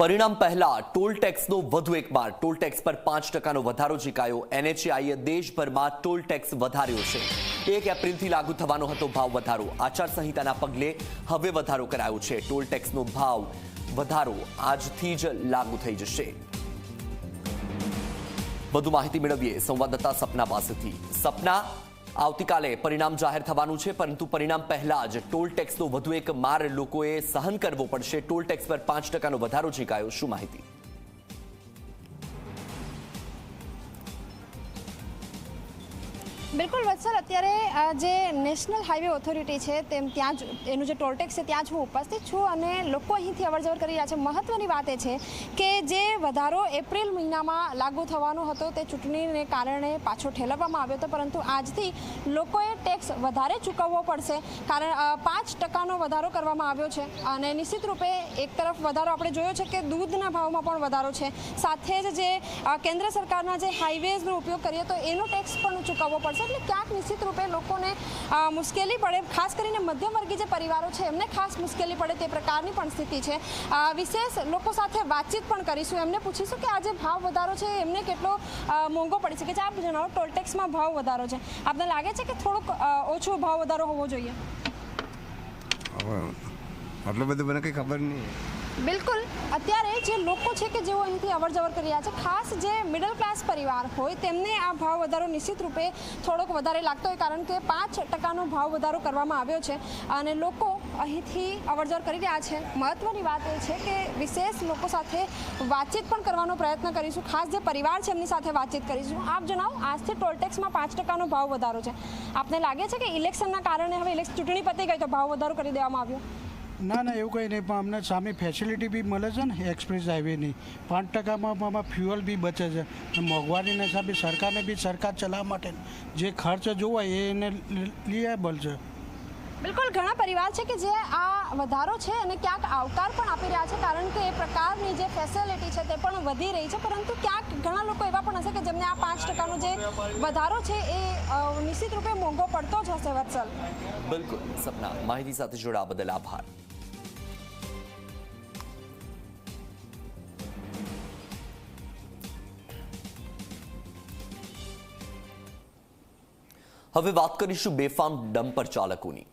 પરિણામ પહેલા ટોલ ટેક્સનો વધુ એક બાર ટોલ ટેક્સ પર પાંચ ટકાનો વધારો ઝીકાયો. એનએચએઆઈએ દેશભરમાં ટોલ ટેક્સ વધાર્યો છે. એક એપ્રિલથી લાગુ થવાનો હતો ભાવ વધારો. આચારસંહિતાના પગલે હવે વધારો કરાયો છે. ટોલ ટેક્સનો ભાવ વધારો આજથી જ લાગુ થઈ જશે. વધુ માહિતી મેળવીએ સંવાદદાતા સપના પાસેથી. સપના આવતીકાલે પરિણામ જાહેર થવાનું છે, પરંતુ પરિણામ પહેલા જ ટોલ ટેક્સનો વધુ એક માર લોકોએ સહન કરવો પડશે. ટોલ ટેક્સ પર પાંચ ટકાનો વધારો ઝીકાયો. શું માહિતી? બિલકુલ, વત્સલ. અત્યારે જે નેશનલ હાઈવે ઓથોરિટી છે, તેમ ત્યાં જ, એનું જે ટોલટેક્સ છે, ત્યાં જ હું ઉપસ્થિત છું અને લોકો અહીંથી અવરજવર કરી રહ્યા છે. મહત્ત્વની વાત એ છે કે જે વધારો એપ્રિલ મહિનામાં લાગુ થવાનો હતો, તે ચૂંટણીને કારણે પાછો ઠેલવવામાં આવ્યો હતો, પરંતુ આજથી લોકોએ ટેક્સ વધારે ચૂકવવો પડશે, કારણ પાંચ ટકાનો વધારો કરવામાં આવ્યો છે. અને નિશ્ચિત રૂપે એક તરફ વધારો આપણે જોયો છે કે દૂધના ભાવમાં પણ વધારો છે. સાથે જ જે કેન્દ્ર સરકારના જે હાઈવેઝનો ઉપયોગ કરીએ, તો એનો ટેક્સ પણ ચૂકવવો પડશે. એટલે ક્યાંક નિશ્ચિત રૂપે લોકોને મુશ્કેલી પડે, ખાસ કરીને મધ્યમવર્ગીય જે પરિવારો છે, એમને ખાસ મુશ્કેલી પડે તે પ્રકારની પણ સ્થિતિ છે. વિશેષ લોકો સાથે વાતચીત પણ કરીશું. એમને પૂછીશું કે આ જે ભાવ વધારો છે, એમને કેટલો મોંઘો પડી શકે છે. આપ જણાવો ટોલટેક્સમાં ભાવ વધારો છે. આપને લાગે છે કે થોડોક ઓછો ભાવ વધારો હોવો જોઈએ? આટલું બધું મને કંઈ ખબર નહીં. બિલકુલ. અત્યારે જે લોકો છે કે જેઓ અહીંથી અવર જવર કરી રહ્યા છે, ખાસ જે મિડલ ક્લાસ પરિવાર હોય, તેમને આ ભાવ વધારો નિશ્ચિત રૂપે થોડોક વધારે લાગતો હોય, કારણ કે પાંચ ટકાનો ભાવ વધારો કરવામાં આવ્યો છે અને લોકો અહીંથી અવર જવર કરી રહ્યા છે. મહત્વની વાત એ છે કે વિશેષ લોકો સાથે વાતચીત પણ કરવાનો પ્રયત્ન કરીશું. ખાસ જે પરિવાર છે, એમની સાથે વાતચીત કરીશું. આપ જણાવો, આજથી ટોલટેક્સમાં પાંચ ટકાનો ભાવ વધારો છે. આપને લાગે છે કે ઇલેક્શનના કારણે હવે ચૂંટણી પતી ગઈ તો ભાવ વધારો કરી દેવામાં આવ્યો? ના ના એવું કંઈ નહીં પણ અમને સામે ફેસિલિટી બી મળે છે ને એક્સપ્રેસ હાઈવેની પાંચ ટકામાં આમાં ફ્યુઅલ બી બચે છે. અને મોંઘવારીના હિસાબે સરકારને બી સરકાર ચલાવવા માટે જે ખર્ચ જોવાય એ એને લિએબલ છે. બિલકુલ ઘણા પરિવાર છે કે જે આ વધારો છે અને ક્યાંક આવકાર પણ આપી રહ્યા છે કારણ કે એ પ્રકારની જે ફેસિલિટી છે તે પણ વધી રહી છે પરંતુ ક્યાંક ઘણા લોકો એવા પણ હશે કે જેમને આ પાંચ ટકાનો જે વધારો છે એ નિશ્ચિત રૂપે મોંઘો પડતો જ હશે વત્સલ. બિલકુલ સપના માહિતી સાથે જોડાવા બદલ આભાર. હવે વાત કરીશું બેફામ ડમ્પર ચાલકોની.